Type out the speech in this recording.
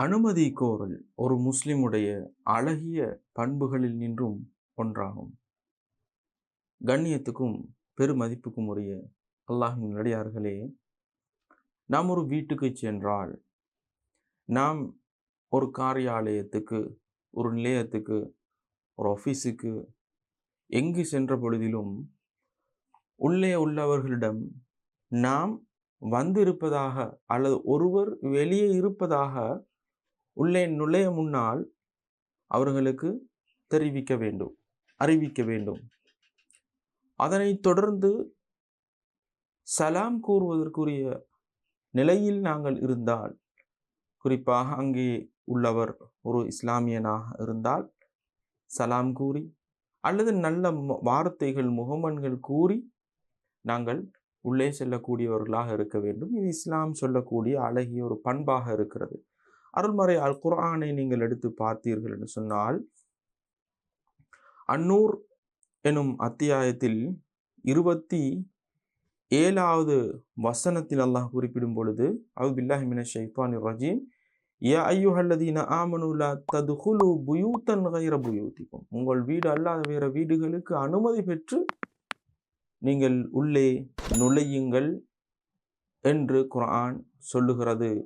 அனுமதி கோரல் ஒரு முஸ்லிமுடைய அழகிய பண்புகளில் நின்றும் ஒன்றாகும். கண்ணியத்துக்கும் பெருமதிப்புக்கும் உரிய அல்லாஹின் நடிகார்களே நாம் ஒரு வீட்டுக்கு சென்றால் நாம் ஒரு காரியாலயத்துக்கு ஒரு நிலையத்துக்கு ஒரு ஆஃபீஸுக்கு எங்கு சென்ற பொழுதிலும் உள்ளே உள்ளவர்களிடம் நாம் வந்திருப்பதாக அல்லது ஒருவர் வெளியே இருப்பதாக உள்ளே நுழைய முன்னால் அவர்களுக்கு தெரிவிக்க வேண்டும் அறிவிக்க வேண்டும். அதனைத் தொடர்ந்து சலாம் கூறுவதற்குரிய நிலையில் நாங்கள் இருந்தால் குறிப்பாக அங்கே உள்ளவர் ஒரு இஸ்லாமியனாக இருந்தால் சலாம் கூறி அல்லது நல்ல வார்த்தைகள் முகமன்கள் கூறி நாங்கள் உள்ளே செல்லக்கூடியவர்களாக இருக்க வேண்டும். இது இஸ்லாம் சொல்லக்கூடிய அழகிய ஒரு பண்பாக இருக்கிறது. அருள்மறை அல் குர்ஆனை நீங்கள் எடுத்து பார்த்தீர்கள் என்று சொன்னால் அன்னூர் எனும் அத்தியாயத்தில் இருபத்தி ஏழாவது வசனத்தில் அல்லாஹ் குறிப்பிடும் பொழுது அவு பில்லாஹி மின ஷைத்தானிர் ரஜீம் யா ஐயுஹல்லதீன ஆமனு ததுகுலு புயூத்தன் கைர புயூத்திக்கும். உங்கள் வீடு அல்லாத வேற வீடுகளுக்கு அனுமதி பெற்று நீங்கள் உள்ளே நுழையுங்கள் என்று குர்ஆன் சொல்லுகிறது.